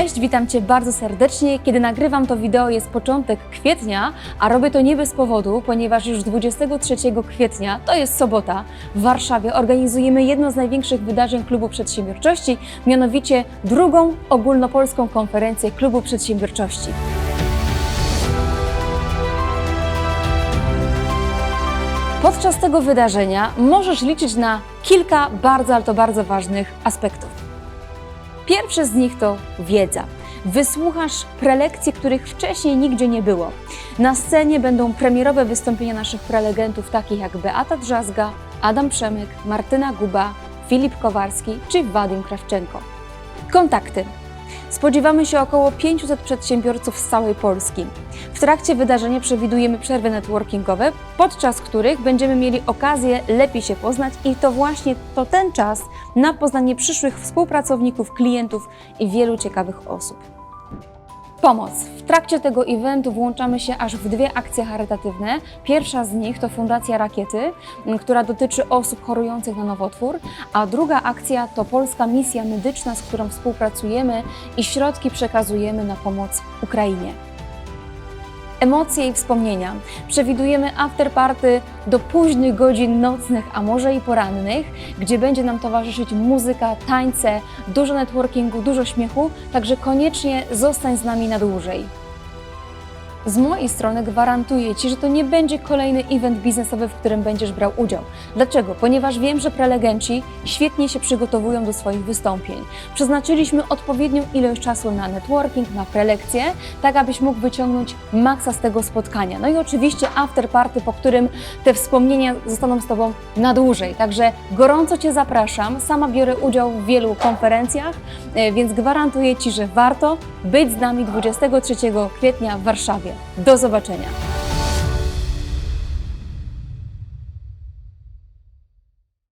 Cześć, witam Cię bardzo serdecznie. Kiedy nagrywam to wideo jest początek kwietnia, a robię to nie bez powodu, ponieważ już 23 kwietnia, to jest sobota, w Warszawie organizujemy jedno z największych wydarzeń Klubu Przedsiębiorczości, mianowicie drugą ogólnopolską konferencję Klubu Przedsiębiorczości. Podczas tego wydarzenia możesz liczyć na kilka bardzo, ale to bardzo ważnych aspektów. Pierwszy z nich to wiedza. Wysłuchasz prelekcji, których wcześniej nigdzie nie było. Na scenie będą premierowe wystąpienia naszych prelegentów, takich jak Beata Drzazga, Adam Przemyk, Martyna Guba, Filip Kowarski czy Wadim Krawczenko. Kontakty. Spodziewamy się około 500 przedsiębiorców z całej Polski. W trakcie wydarzenia przewidujemy przerwy networkingowe, podczas których będziemy mieli okazję lepiej się poznać i to właśnie to ten czas na poznanie przyszłych współpracowników, klientów i wielu ciekawych osób. Pomoc. W trakcie tego eventu włączamy się aż w dwie akcje charytatywne. Pierwsza z nich to Fundacja Rakiety, która dotyczy osób chorujących na nowotwór, a druga akcja to Polska Misja Medyczna, z którą współpracujemy i środki przekazujemy na pomoc Ukrainie. Emocje i wspomnienia. Przewidujemy afterparty do późnych godzin nocnych, a może i porannych, gdzie będzie nam towarzyszyć muzyka, tańce, dużo networkingu, dużo śmiechu, także koniecznie zostań z nami na dłużej. Z mojej strony gwarantuję Ci, że to nie będzie kolejny event biznesowy, w którym będziesz brał udział. Dlaczego? Ponieważ wiem, że prelegenci świetnie się przygotowują do swoich wystąpień. Przeznaczyliśmy odpowiednią ilość czasu na networking, na prelekcje, tak abyś mógł wyciągnąć maksa z tego spotkania. No i oczywiście after party, po którym te wspomnienia zostaną z Tobą na dłużej. Także gorąco Cię zapraszam. Sama biorę udział w wielu konferencjach, e, więc gwarantuję Ci, że warto być z nami 23 kwietnia w Warszawie. Do zobaczenia.